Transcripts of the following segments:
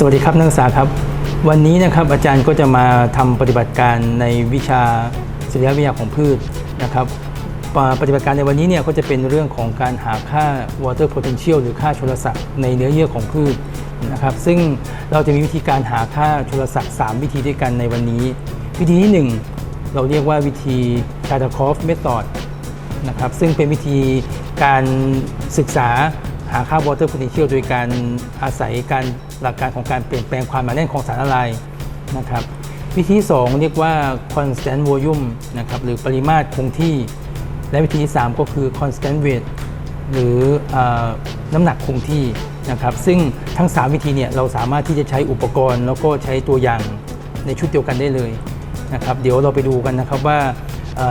สวัสดีครับนักศึกษาครับ วันนี้นะครับอาจารย์ก็จะมาทำปฏิบัติการในวิชาศิลปวิทยาของพืชนะครับปฏิบัติการในวันนี้เนี่ยก็จะเป็นเรื่องของการหาค่า water potential หรือค่าชลศักดิ์ในเนื้อเยื่อของพืชนะครับ ซึ่งเราจะมีวิธีการหาค่าชลศักดิ์3วิธีด้วยกันในวันนี้ วิธีที่ 1 เราเรียกว่าวิธี c h a t a k o f method นะครับซึ่งเป็นวิธีการศึกษาหาค่า water potential โดยการอาศัยการ หลักการของการเปลี่ยนแปลงความหนาแน่นของสารละลายนะครับวิธีที่สองเรียกว่า constant volume นะครับหรือปริมาตรคงที่ และวิธีที่ 3 ก็คือ constant weight หรืออน้ำหนักคงที่นะครับซึ่งทั้ง 3 วิธีเนี่ยเราสามารถที่จะใช้อุปกรณ์ แล้วก็ใช้ตัวอย่างในชุดเดียวกันได้เลยนะครับเดี๋ยวเราไปดูกันนะครับว่า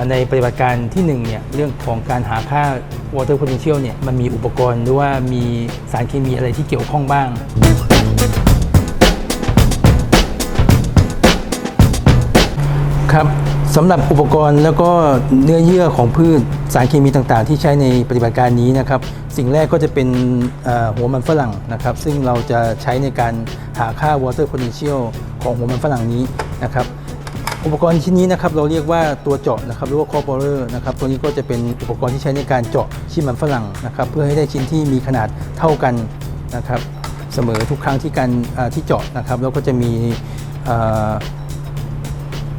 ในปฏิบัติการที่1เนี่ยเรื่องของการหาค่า water potential เนี่ยมันมีอุปกรณ์หรือว่ามีสารเคมีอะไรที่เกี่ยวข้องบ้าง ครับสำหรับอุปกรณ์แล้วก็เนื้อเยื่อของพืชสารเคมีต่างๆ ที่ใช้ในปฏิบัติการนี้นะครับ สิ่งแรกก็จะเป็นหัวมันฝรั่งนะครับ ซึ่งเราจะใช้ในการหาค่า water potential ของหัวมันฝรั่งนี้นะครับ อุปกรณ์ชิ้นนี้นะครับเราเรียกว่าตัวเจาะนะครับหรือว่า corporer นะครับตัวนี้ก็จะเป็นอุปกรณ์ที่ใช้ในการเจาะชิ้นมันฝรั่งนะครับ เพื่อให้ได้ชิ้นที่มีขนาดเท่ากันนะครับ เสมอทุกครั้งที่การที่เจาะนะครับแล้วก็จะมี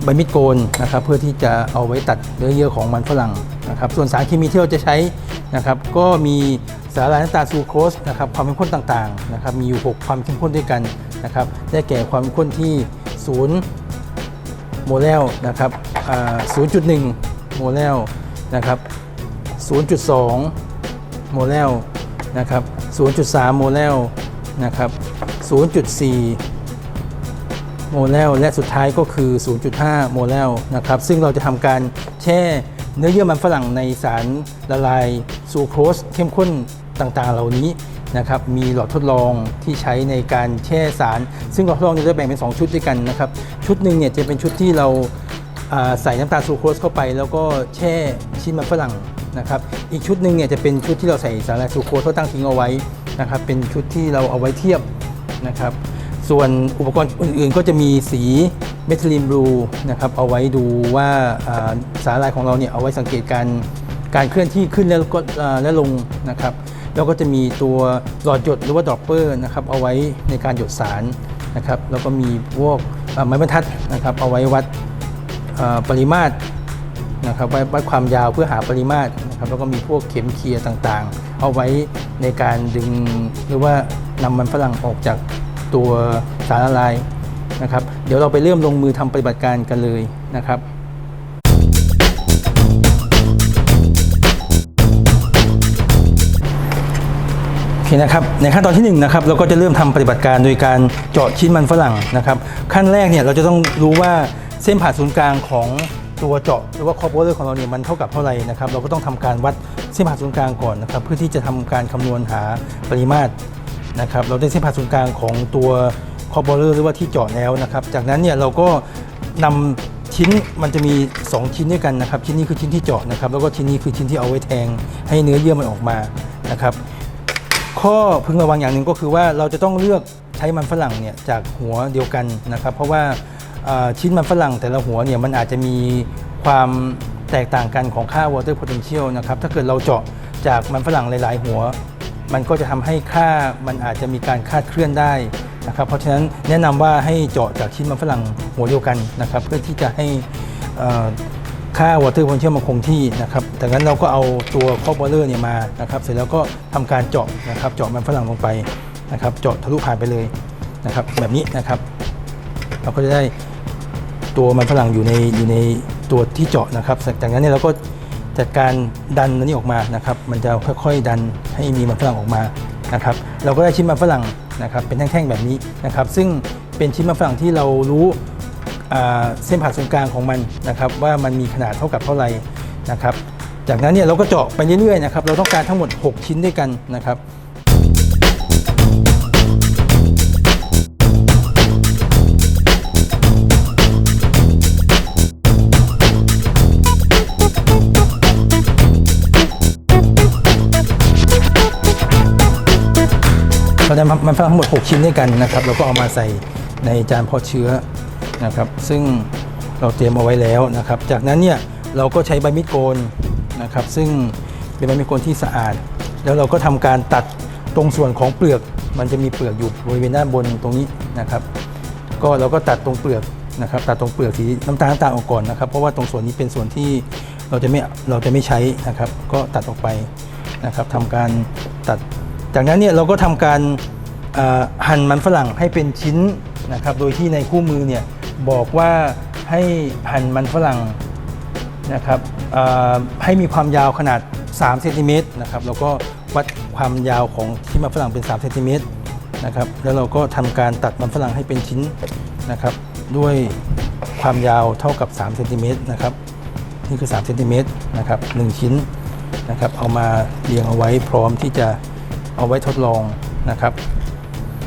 ใบมีดโกนนะครับเพื่อที่จะเอาไว้ตัดเนื้อเยื่อของมันฝรั่งนะครับส่วนสารเคมีที่เราจะใช้นะครับก็มีสารละลายน้ำตาลซูโครสนะครับความเข้มข้นต่างๆนะครับมีอยู่ 6 ความเข้มข้นด้วยกันนะครับได้แก่ความเข้มข้นที่ 0 โมเลลนะครับ0.1 โมเลลนะครับ0.2 โมเลลนะครับ0.3 โมเลลนะครับ0.4 โมเลลและสุดท้ายก็คือ 0.5 โมเลลนะครับซึ่งเราจะทำการแช่เนื้อเยื่อมันฝรั่งในสารละลายซูโครสเข้มข้นต่างๆ เหล่านี้นะครับมีหลอดทดลองที่ใช้ในการแช่สาร ซึ่งหลอดทดลองจะแบ่งเป็น 2 ชุดด้วยกันนะครับชุดหนึ่งเนี่ยจะเป็นชุดที่เราาใส่น้ำตาลซูโครสเข้าไป แล้วก็แช่ชิ้นมันฝรั่งนะครับอีกชุดหนึ่งเนี่ยจะเป็นชุดที่เราใส่สารละลายซูโครสเขาตั้งทิ้งเอาไว้นะครับเป็นชุดที่เราเอาไว้เทียบนะครับ ส่วนอุปกรณ์อื่นๆ ก็จะมีสีเมทิลินบลูนะครับเอาไว้ดูว่าอ่าสารลายของเราเนี่ยเอาไว้สังเกตการการเคลื่อนที่ขึ้นแล้วก็และลงนะครับ แล้วก็จะมีตัวหลอดหยดหรือว่าดรอปเปอร์นะครับเอาไว้ในการหยดสารนะครับแล้วก็มีพวกไม้บรรทัดนะครับเอาไว้วัดปริมาตรนะครับไว้วัดความยาวเพื่อหาปริมาตรนะครับแล้วก็มีพวกเข็มเคลียร์ต่างๆ เอาไว้ในการดึงหรือว่านำมันฝรั่งออกจาก ตัวสารละลายนะครับ เดี๋ยวเราไปเริ่มลงมือทำปฏิบัติการกันเลยนะครับโอเคนะครับในขั้นตอนที่1นนะครับเราก็จะเริ่มทำปฏิบัติการโดยการเจาะชิ้นมันฝรั่งนะครับ ขั้นแรกเนี่ยเราจะต้องรู้ว่าเส้นผ่าศูนย์กลางของตัวเจาะหรือว่าคอร์โบเลอร์ของเราเนี่ยมันเท่ากับเท่าไหร่นะครับ เราก็ต้องทำการวัดเส้นผ่าศูนย์กลางก่อนนะครับ เพื่อที่จะทำการคำนวณหาปริมาตร นะครับเราได้เส้นผ่าศูนย์กลางของตัวคอร์โบเลอร์หรือว่าที่เจาะแล้วนะครับ จากนั้นเนี่ยเราก็นำชิ้นมันจะมี 2 ชิ้นด้วยกันนะครับ ชิ้นนี้คือชิ้นที่เจาะนะครับ แล้วก็ชิ้นนี้คือชิ้นที่เอาไว้แทง ให้เนื้อเยื่อมันออกมานะครับ ข้อพึงระวังอย่างหนึ่งก็คือว่าเราจะต้องเลือกใช้มันฝรั่งเนี่ยจากหัวเดียวกันนะครับ เพราะว่าชิ้นมันฝรั่งแต่ละหัวเนี่ยมันอาจจะมีความแตกต่างกันของค่า water potential นะครับ ถ้าเกิดเราเจาะจากมันฝรั่งหลาย ๆ หัว มันก็จะทำให้ค่ามันอาจจะมีการคาดเคลื่อนได้นะครับเพราะฉะนั้นแนะนำว่าให้เจาะจากชิ้นมันฝรั่งหัวเดียวกันนะครับ เพื่อที่จะให้ค่า water potential มันคงที่นะครับจากนั้นเราก็เอาตัวคอ b บอลเลอร์เนี่ยมานะครับ เสร็จแล้วก็ทำการเจาะนะครับ เจาะมันฝรั่งลงไปนะครับ เจาะทะลุผ่านไปเลยนะครับ แบบนี้นะครับ เราก็จะได้ตัวมันฝรั่งอยู่ในอยู่ในตัวที่เจาะนะครับ จากนั้นเนี่ยเราก็ แต่การดันนี้ออกมานะครับ มันจะค่อยๆดันให้มีมันฝรั่งออกมานะครับ เราก็ได้ชิ้นมันฝรั่งนะครับ เป็นแท่งๆแบบนี้นะครับ ซึ่งเป็นชิ้นมันฝรั่งที่เรารู้เส้นผ่าศูนย์กลางของมันนะครับว่ามันมีขนาดเท่ากับเท่าไหร่นะครับ จากนั้นเนี่ยเราก็เจาะไปเรื่อยๆนะครับ เราต้องการทั้งหมด 6 ชิ้นด้วยกันนะครับ โเราได้มันฝรั่งทั้งหมด 6 ชิ้นด้วยกันนะครับเราก็เอามาใส่ในจานเพาะเชื้อนะครับ ซึ่งเราเตรียมเอาไว้แล้วนะครับ จากนั้นเนี่ยเราก็ใช้ใบมีดโกนนะครับ ซึ่งเป็นใบมีดโกนที่สะอาด แล้วเราก็ทำการตัดตรงส่วนของเปลือก มันจะมีเปลือกอยู่บริเวณด้านบนตรงนี้นะครับ ก็เราก็ตัดตรงเปลือกนะครับ ตัดตรงเปลือกสีน้ำตาลน้ำตาลออกก่อนนะครับ เพราะว่าตรงส่วนนี้เป็นส่วนที่เราจะไม่เราจะไม่ใช้นะครับ ก็ตัดออกไปนะครับทำการตัด จากนั้นเนี่ยเราก็ทำการหั่นมันฝรั่งให้เป็นชิ้นนะครับ โดยที่ในคู่มือเนี่ยบอกว่าให้หั่นมันฝรั่งนะครับให้มีความยาวขนาด3เซนติเมตรนะครับแล้วก็วัดความยาวของที่มันฝรั่งเป็น3เซนติเมตรนะครับแล้วเราก็ทำการตัดมันฝรั่งให้เป็นชิ้นนะครับ ด้วยความยาวเท่ากับ3เซนติเมตรนะครับนี่คือ3เซนติเมตรนะครับหนึ่งชิ้นนะครับเอามาเรียงเอาไว้พร้อมที่จะ เอาไว้ทดลองนะครับ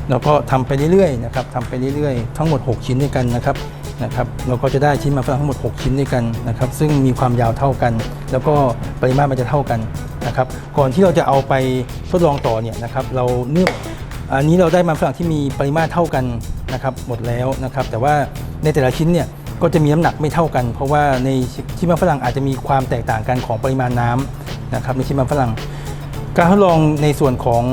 แล้วก็ทำไปเรื่อยๆนะครับทำไปเรื่อยๆ ทั้งหมด 6 ชิ้นด้วยกันนะครับนะครับ เราก็จะได้ชิ้นมันฝรั่งทั้งหมด 6 ชิ้นด้วยกันนะครับ ซึ่งมีความยาวเท่ากัน แล้วก็ปริมาตรมันจะเท่ากันนะครับ ก่อนที่เราจะเอาไปทดลองต่อเนี่ยนะครับ เราเนื่องอันนี้เราได้มันฝรั่งที่มีปริมาตรเท่ากันนะครับหมดแล้วนะครับ แต่ว่าในแต่ละชิ้นเนี่ยก็จะมีน้ำหนักไม่เท่ากัน เพราะว่าในชิ้นมันฝรั่งอาจจะมีความแตกต่างกันของปริมาณน้ำนะครับในชิ้นมันฝรั่ง การทดลองในส่วนของ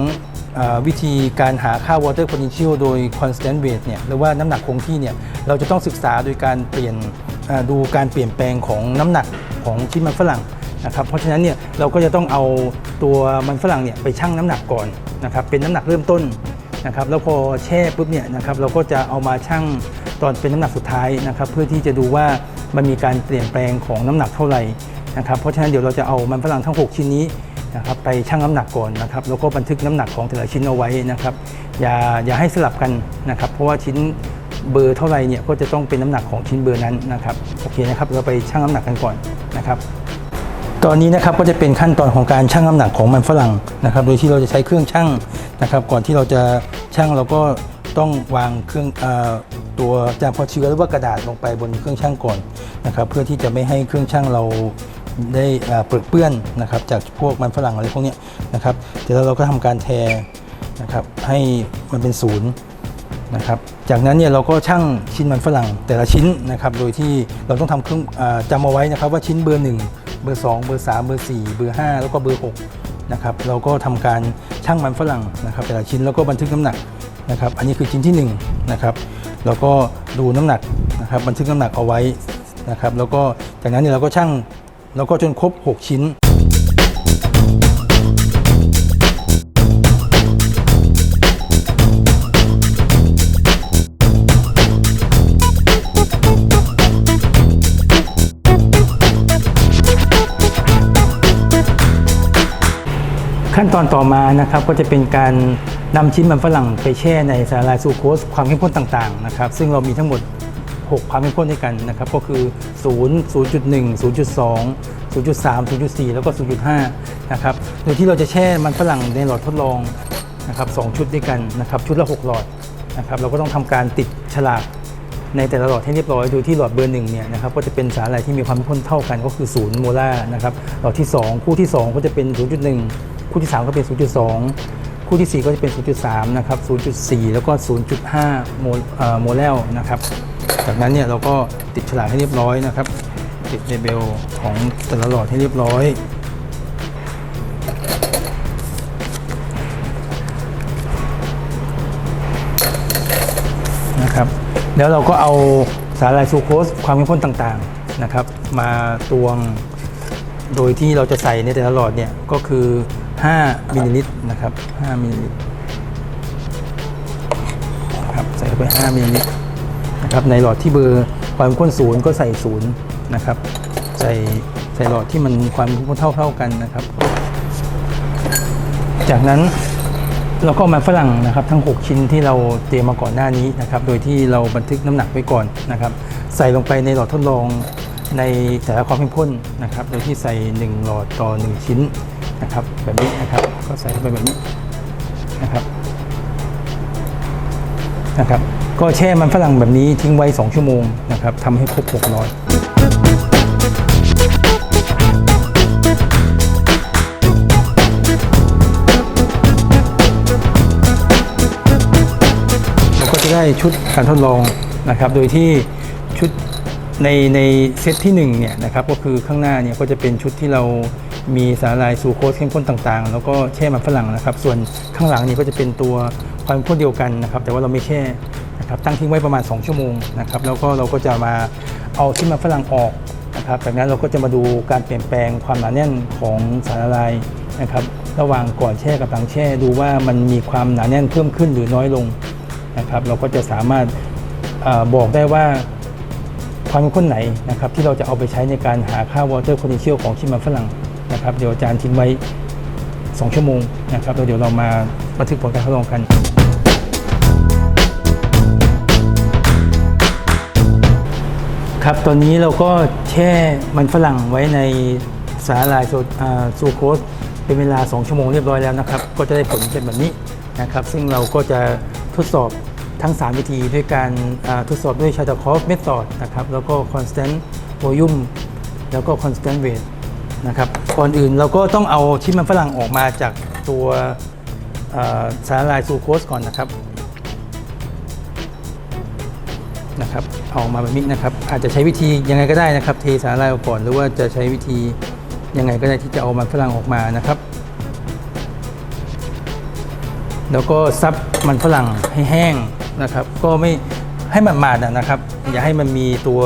อวิธีการหาค่า water potential โดย constant weight เนี่ยหรือว่าน้ำหนักคงที่เนี่ยเราจะต้องศึกษาโดยการเปลี่ยนดูการเปลี่ยนแปลงของน้ำหนักของชิ้นมันฝรั่งนะครับเพราะฉะนั้นเนี่ยเราก็จะต้องเอาตัวมันฝรั่งเนี่ยไปชั่งน้ำหนักก่อนนะครับเป็นน้ำหนักเริ่มต้นนะครับแล้วพอแช่ปุ๊บเนี่ยนะครับเราก็จะเอามาชั่งตอนเป็นน้ำหนักสุดท้ายนะครับเพื่อที่จะดูว่ามันมีการเปลี่ยนแปลงของน้ำหนักเท่าไหร่นะครับเพราะฉะนั้นเดี๋ยวเราจะเอามันฝรั่งทั้ง 6 ชิ้นนี้ นะครับไปชั่งน้ำหนักก่อนนะครับแล้วก็บันทึกน้ำหนักของแต่ละชิ้นเอาไว้นะครับอย่าอย่าให้สลับกันนะครับเพราะว่าชิ้นเบอร์เท่าไหรเนี่ยก็จะต้องเป็นน้ำหนักของชิ้นเบอร์นั้นนะครับโอเคนะครับเราไปชั่งน้ำหนักกันก่อนนะครับตอนนี้นะครับก็จะเป็นขั้นตอนของการชั่งน้ำหนักของมันฝรั่งนะครับ โดยที่เราจะใช้เครื่องชั่งนะครับ ก่อนที่เราจะชั่งเราก็ต้องวางเครื่องอตัวจานพอเชื้อหรือว่ากระดาษลงไปบนเครื่องชั่งก่อนนะครับ เพื่อที่จะไม่ให้เครื่องชั่งเรา ได้เอ่อเปรอะเปื้อนนะครับจากพวกมันฝรั่งอะไรพวกนี้นะครับเดี๋ยวเราก็ทำการแทนะครับให้มันเป็นศูนย์นะครับจากนั้นเนี่ยเราก็ชั่งชิ้นมันฝรั่งแต่ละชิ้นนะครับโดยที่เราต้องทำเครื่องจำเอาไว้นะครับว่าชิ้นเบอร์ 1 เบอร์ 2 เบอร์ 3 เบอร์ 4 เบอร์ 5 แล้วก็เบอร์6นะครับเราก็ทำการชั่งมันฝรั่งนะครับแต่ละชิ้นแล้วก็บันทึกน้ำหนักนะครับอันนี้คือชิ้นที่1นะครับแล้วก็ดูน้ำหนักนะครับบันทึกน้ำหนักเอาไว้นะครับแล้วก็จากนั้นเนี่ยเราก็ชั่ง แล้วก็จนครบ 6 ชิ้น ขั้นตอนต่อมานะครับก็จะเป็นการนำชิ้นมันฝรั่งไปแช่ในสาลายซูโคสความเข้มข้นต่างๆนะครับซึ่งเรามีทั้งหมด 6 ความเข้มข้นด้วยกันนะครับก็คือ 0 0.1 0.2 0.3 0.4 แล้วก็ 0.5 นะครับ โดยที่เราจะแช่มันฝรั่งในหลอดทดลองนะครับ2ชุดด้วยกันนะครับชุดละ 6 หลอดนะครับเราก็ต้องทำการติดฉลากในแต่ละหลอดให้เรียบร้อย โดยที่หลอดเบอร์หนึ่งเนี่ยนะครับก็จะเป็นสารอะไรที่มีความเข้มข้นเท่ากันก็คือ 0 โมลาร์นะครับหลอดที่ 2 คู่ที่ 2 ก็จะเป็น 0.1 คู่ที่ 3 ก็เป็น 0.2 คู่ที่ 4 ก็จะเป็น 0.3 นะครับ 0.4 แล้วก็ 0.5 โมลเอ่อโมเลลนะครับ จากนั้นเนี่ยเราก็ติดฉลากให้เรียบร้อยนะครับ ติดเลเบลของแต่ละหลอดให้เรียบร้อยนะครับแล้วเราก็เอาสารไลซูโคสความเข้มข้นต่างๆนะครับ มาตวงโดยที่เราจะใส่ในแต่ละหลอดเนี่ยก็คือ 5มิลลิลิตรนะครับ5มิลลิลิตรครับใส่เข้าไป 5มิลลิลิตร นะครับในหลอดที่เบอร์ความเข้มข้นศูนย์ก็ใส่ศูนย์นะครับ ใส่ใส่หลอดที่มันความเข้มข้นเท่าเท่าๆกันนะครับ จากนั้นเราก็มาฝรั่งนะครับ ทั้ง 6 ชิ้นที่เราเตรียมมาก่อนหน้านี้นะครับ โดยที่เราบันทึกน้ำหนักไว้ก่อนนะครับ ใส่ลงไปในหลอดทดลองในแต่ละความเข้มข้นนะครับ โดยที่ใส่ 1 หลอดต่อ 1 ชิ้นนะครับ แบบนี้นะครับ ก็ใส่เข้าไปแบบนี้นะครับ นะครับก็แช่มันฝรั่งแบบนี้ทิ้งไว้ 2 ชั่วโมงนะครับทำให้ครบ6หลอดจได้ชุดการทดลองนะครับโดยที่ชุดในในเซตที่1เนี่ยนะครับก็คือข้างหน้าเนี่ยก็จะเป็นชุดที่เรามีสาหร่ายซูโคสเข้มข้นต่างๆ แล้วก็แช่มันฝรั่งนะครับ ส่วนข้างหลังนี่ก็จะเป็นตัว ความเข้นเดียวกันนะครับ แต่ว่าเราไม่แช่นะครับตั้งทิ้งไว้ประมาณ 2 ชั่วโมงนะครับแล้วก็เราก็จะมาเอาชิ้นมันฝรั่งออกนะครับจากนั้นเราก็จะมาดูการเปลี่ยนแปลงความหนาแน่นของสาหร่ายนะครับระหว่างก่อนแช่กับหลังแช่ดูว่ามันมีความหนาแน่นเพิ่มขึ้นหรือน้อยลงนะครับเราก็จะสามารถอบอกได้ว่าความเข้มข้นไหนนะครับที่เราจะเอาไปใช้ในการหาค่าวอเตอร์ o น t เชียลของชิ้นมันฝรั่งนะครับเดี๋ยวอาจารย์ทิ้งไว้ 2 ชั่วโมงนะครับแล้วเดี๋ยวเรามาบันทึกผลการทดลองกัน ครับ ตอนนี้เราก็แช่มันฝรั่งไว้ในสาหร่ายโซอ่าซูโคสเป็นเวลา 2 ชั่วโมงเรียบร้อยแล้วนะครับ ก็จะได้ผลเป็นแบบนี้นะครับ ซึ่งเราก็จะทดสอบทั้ง 3 วิธีด้วยการอ่าทดสอบด้วยชาตาคอฟเมธอดนะครับ แล้วก็ constant volume แล้วก็ constant weight นะครับก่อนอื่นเราก็ต้องเอาชิ้นมันฝรั่งออกมาจากตัวอ่าสาหร่ายซูโคสก่อนนะครับนะครับ เอามาแบบนี้นะครับ อาจจะใช้วิธียังไงก็ได้นะครับ เทสารายออกก่อนหรือว่าจะใช้วิธียังไงก็ได้ที่จะเอามันฝรั่งออกมานะครับ แล้วก็ซับมันฝรั่งให้แห้งนะครับ ก็ไม่ให้มันหมาดนะครับ อย่าให้มันมีตัว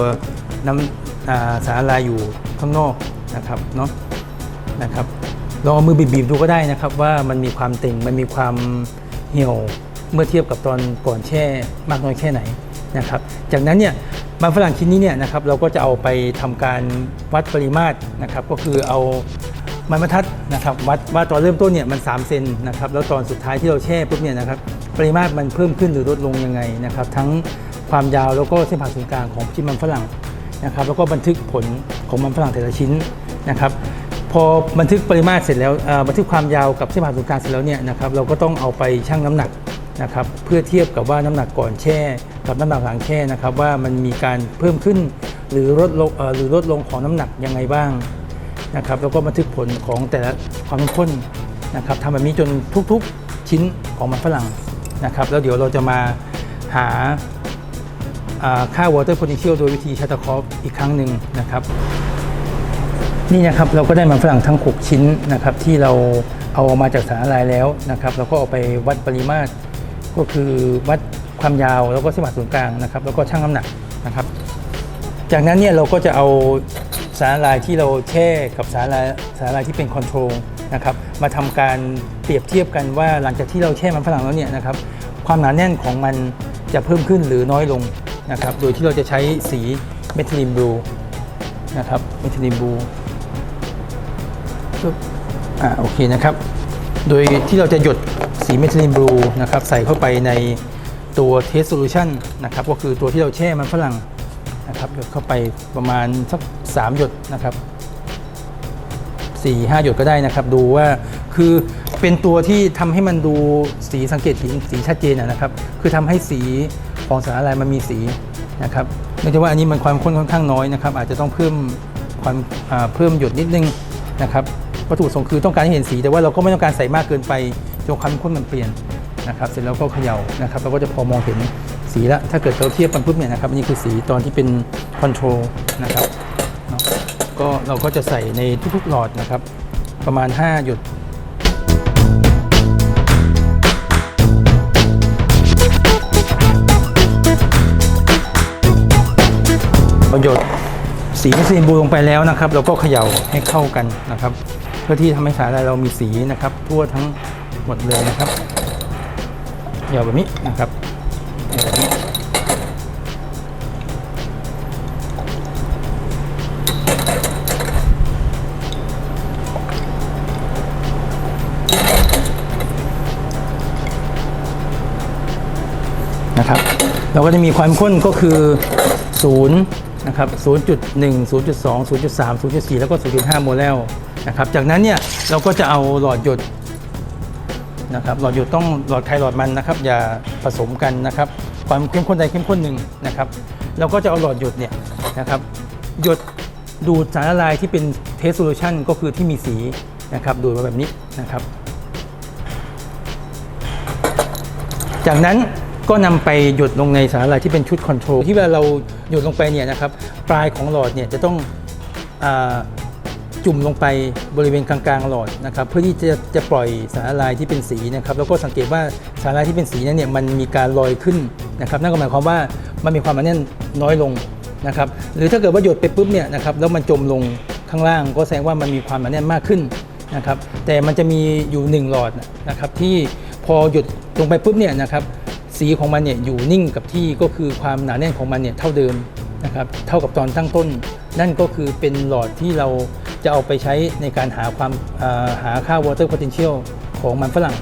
น้ำสารายอยู่ข้างนอกนะครับเนาะนะครับลองเอามือบีบๆดูก็ได้นะครับ ว่ามันมีความเต่งมันมีความเหี่ยวเมื่อเทียบกับตอนก่อนแช่มากน้อยแค่ไหน นะครับ จากนั้นเนี่ยมันฝรั่งชิ้นนี้เนี่ยนะครับเราก็จะเอาไปทำการวัดปริมาตรนะครับก็คือเอามันบรรทัดนะครับวัดว่าตอนเริ่มต้นเนี่ยมัน3เซนนะครับแล้วตอนสุดท้ายที่เราแช่ปุ๊บเนี่ยนะครับปริมาตรมันเพิ่มขึ้นหรือลดลงยังไงนะครับทั้งความยาวแล้วก็เส้นผ่าศูนย์กลางของชิ้นมันฝรั่งนะครับแล้วก็บันทึกผลของมันฝรั่งแต่ละชิ้นนะครับพอบันทึกปริมาตรเสร็จแล้วบันทึกความยาวกับเส้นผ่าศูนย์กลางเสร็จแล้วเนี่ยนะครับเราก็ต้องเอาไปชั่งน้ำหนักนะครับเพื่อเทียบกับว่าน้ำหนักก่อนแช่ กับน้ำหนักหลังแช่นะครับว่ามันมีการเพิ่มขึ้นหรือลดลงหรือลดลงของน้ำหนักยังไงบ้างนะครับแล้วก็บันทึกผลของแต่ละความเข้มข้นนะครับทำแบบนี้จนทุกๆชิ้นของมันฝรั่งนะครับแล้วเดี๋ยวเราจะมาหาอ่าค่า water potential โดยวิธีชัตเตอร์คอฟอีกครั้งหนึ่งนะครับนี่นะครับเราก็ได้มันฝรั่งทั้ง 6 ชิ้นนะครับที่เราเอาออกมาจากสาหร่ายแล้วนะครับเราก็เอาไปวัดปริมาตรก็คือวัด ความยาวแล้วก็เส้นผ่าศูนย์กลางนะครับแล้วก็ชั่งน้ำหนักนะครับ จากนั้นเนี่ยเราก็จะเอาสาหร่ายที่เราแช่กับสาหร่ายสาหร่ายที่เป็นคอนโทรลนะครับมาทำการเปรียบเทียบกันว่าหลังจากที่เราแช่มันฝรั่งแล้วเนี่ยนะครับความหนาแน่นของมันจะเพิ่มขึ้นหรือน้อยลงนะครับโดยที่เราจะใช้สีเมทิลินบลูนะครับเมทิลินบลูปึ๊บอ่าโอเคนะครับ โดยที่เราจะหยดสีเมทิลินบลูนะครับใส่เข้าไปใน ตัวเทสโซลูชันนะครับก็คือตัวที่เราแช่มันฝรั่งนะครับหยดเข้าไปประมาณสักสามหยดนะครับสี่ห้าหยดก็ได้นะครับ ดูว่าคือเป็นตัวที่ทำให้มันดูสีสังเกตสีสีชัดเจนนะครับ คือทำให้สีของสาหร่ายมันมีสีนะครับเนื่องจากว่าอันนี้มันความข้นค่อนข้างน้อยนะครับ อาจจะต้องเพิ่มความเพิ่มหยดนิดนึงนะครับวัตถุประสงค์คือต้องการให้เห็นสีแต่ว่าเราก็ไม่ต้องการใส่มากเกินไปจนความข้นมันเปลี่ยน นะครับเสร็จแล้วก็เขย่านะครับเราก็จะพอมองเห็นสีละถ้าเกิดเราเทียบกันปุ๊บเนี่ยนะครับอันนี้คือสีตอนที่เป็นคอนโทรลนะครับก็เราก็จะใส่ในทุกๆหลอดนะครับ ประมาณ 5 หยดประโยชน์สีเมสซินบูลงไปแล้วนะครับ เราก็เขย่าให้เข้ากันนะครับ เพื่อที่ทำให้สาหร่ายเรามีสีนะครับ ทั่วทั้งหมดเลยนะครับ ย่าแบบนี้นะครับแบบนี้นะครับ เราก็จะมีความข้นก็คือ0นะครับ0.1 0.2 0.3 0.4 แล้วก็ 0.5 โมเลลนะครับ จากนั้นเนี่ยเราก็จะเอาหลอดหยด นะครับหลอดหยดต้องหลอดใครหลอดมันนะครับ อย่าผสมกันนะครับ ความเข้มข้นใดเข้มข้นหนึ่งนะครับเราก็จะเอาหลอดหยดเนี่ยนะครับหยดดูดสารละลายที่เป็นเทสโซลูชันก็คือที่มีสีนะครับดูดมาแบบนี้นะครับ จากนั้นก็นำไปหยดลงในสารละลายที่เป็นชุดคอนโทรลที่เวลาเราหยดลงไปเนี่ยนะครับปลายของหลอดเนี่ยจะต้องอ จุ่มลงไปบริเวณกลางๆหลอดนะครับเพื่อที่จะจะปล่อยสารละลายที่เป็นสีนะครับแล้วก็สังเกตว่าสารละลายที่เป็นสีนั้นเนี่ยมันมีการลอยขึ้นนะครับนั่นก็หมายความว่ามันมีความหนาแน่นน้อยลงนะครับหรือถ้าเกิดว่าหยดไปปุ๊บเนี่ยนะครับแล้วมันจมลงข้างล่างก็แสดงว่ามันมีความหนาแน่นมากขึ้นนะครับแต่มันจะมีอยู่หนึ่งหลอดนะครับที่พอหยดลงไปปุ๊บเนี่ยนะครับสีของมันเนี่ยอยู่นิ่งกับที่ก็คือความหนาแน่นของมันเนี่ยเท่าเดิมนะครับเท่ากับตอนตั้งต้น นั่นก็คือเป็นหลอดที่เรา จะเอาไปใช้ในการหาความหาค่า water potential ของมันฝรั่ง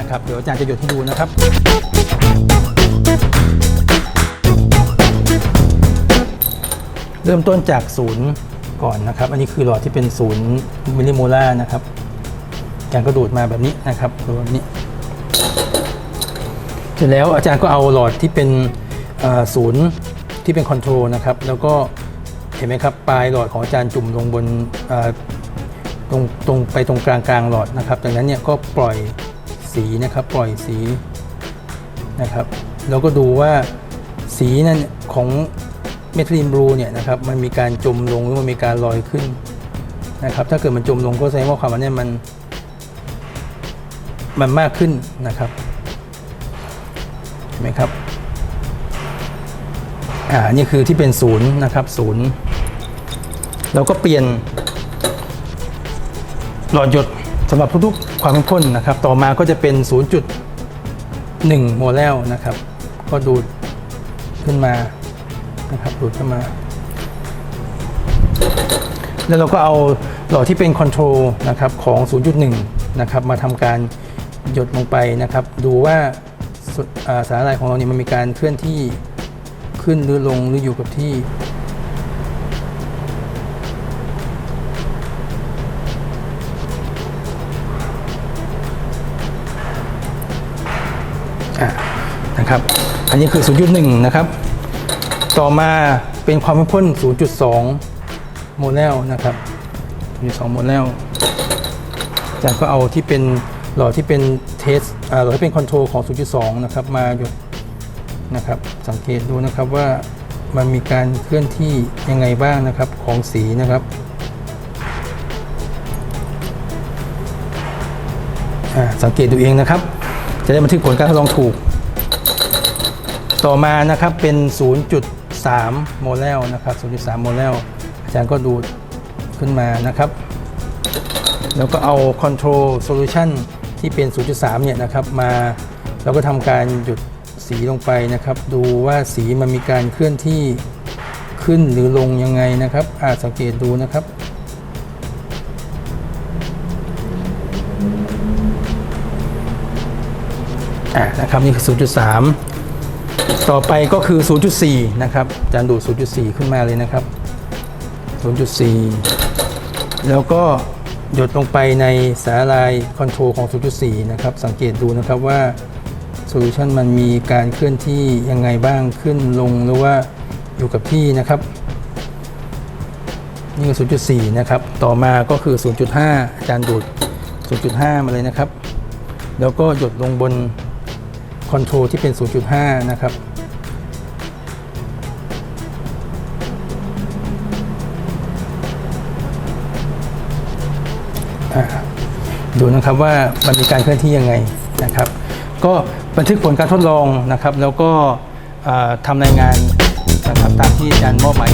นะครับ เดี๋ยวอาจารย์จะหยดให้ดูนะครับ เริ่มต้นจากศูนย์ก่อนนะครับ อันนี้คือหลอดที่เป็นศูนย์มิลลิโมลาร์นะครับอาจารย์ก็ดูดมาแบบนี้นะครับดูแบบนี้ เสร็จแล้วอาจารย์ก็เอาหลอดที่เป็นศูนย์ที่เป็นคอนโทรลนะครับ แล้วก็ เห็นไหมครับปลายหลอดของอาจารย์จุ่มลงบนตรงตรงไปตรงกลางกลางหลอดนะครับจากนั้นเนี่ยก็ปล่อยสีนะครับปล่อยสีนะครับแล้วก็ดูว่าสีนั้นของเมทิลินบลูเนี่ยนะครับมันมีการจมลงหรือมันมีการลอยขึ้นนะครับถ้าเกิดมันจมลงก็แสดงว่าความมันเนี่ยมันมันมากขึ้นนะครับเห็นไหมครับอ่านี่คือที่เป็นศูนย์นะครับศูนย์ เราก็เปลี่ยน หลอดหยดสำหรับทุกๆ ความเข้มข้นนะครับ ต่อมาก็จะเป็น 0.1 โมเลลนะครับ ก็ดูดขึ้นมานะครับดูดขึ้นมา แล้วเราก็เอาหลอดที่เป็นคอนโทรลนะครับของ 0.1 นะครับ มาทำการหยดลงไปนะครับ ดูว่าสารละลายของเราเนี่ยมันมีการเคลื่อนที่ขึ้นหรือลงหรืออยู่กับที่ นะครับ อันนี้คือ 0.1 นะครับ ต่อมาเป็นความเข้มข้น 0.2 โมเลลนะครับ 0.2 โมเลลอาจารย์ก็เอาที่เป็นหลอดที่เป็นเทสหลอดที่เป็นคอนโทรลของ 0.2 นะครับ มาหยดนะครับ สังเกตดูนะครับว่ามันมีการเคลื่อนที่ยังไงบ้างนะครับของสีนะครับสังเกตดูเองนะครับ จะได้บันทึกผลการทดลองถูก ต่อมานะครับเป็น 0.3 โมเลลนะครับ 0.3 โมเลลอาจารย์ก็ดูดขึ้นมานะครับ แล้วก็เอา Control Solution ที่เป็น 0.3 เนี่ยนะครับมาแล้วก็ทำการหยุดสีลงไปนะครับ ดูว่าสีมันมีการเคลื่อนที่ขึ้นหรือลงยังไงนะครับ อาจสังเกตดูนะครับอ่านะครับนี่คือ 0.3 ต่อไปก็คือ 0.4 นะครับจารย์ดูด 0.4 ขึ้นมาเลยนะครับ 0.4 แล้วก็หยดลงไปในสาลายคอนโทรลของ 0.4 นะครับ สังเกตดูนะครับว่าโซลูชันมันมีการเคลื่อนที่ยังไงบ้างขึ้นลงหรือว่าอยู่กับที่นะครับ นี่คือ 0.4 นะครับ ต่อมาก็คือ 0.5 จารย์ดูด 0.5 มาเลยนะครับ แล้วก็หยดลงบนคอนโทรลที่เป็น 0.5 นะครับ ดูนะครับว่ามันมีการเคลื่อนที่ยังไงนะครับ ก็บันทึกผลการทดลองนะครับ แล้วก็ทำรายงานนะครับตามที่อาจารย์มอบหมาย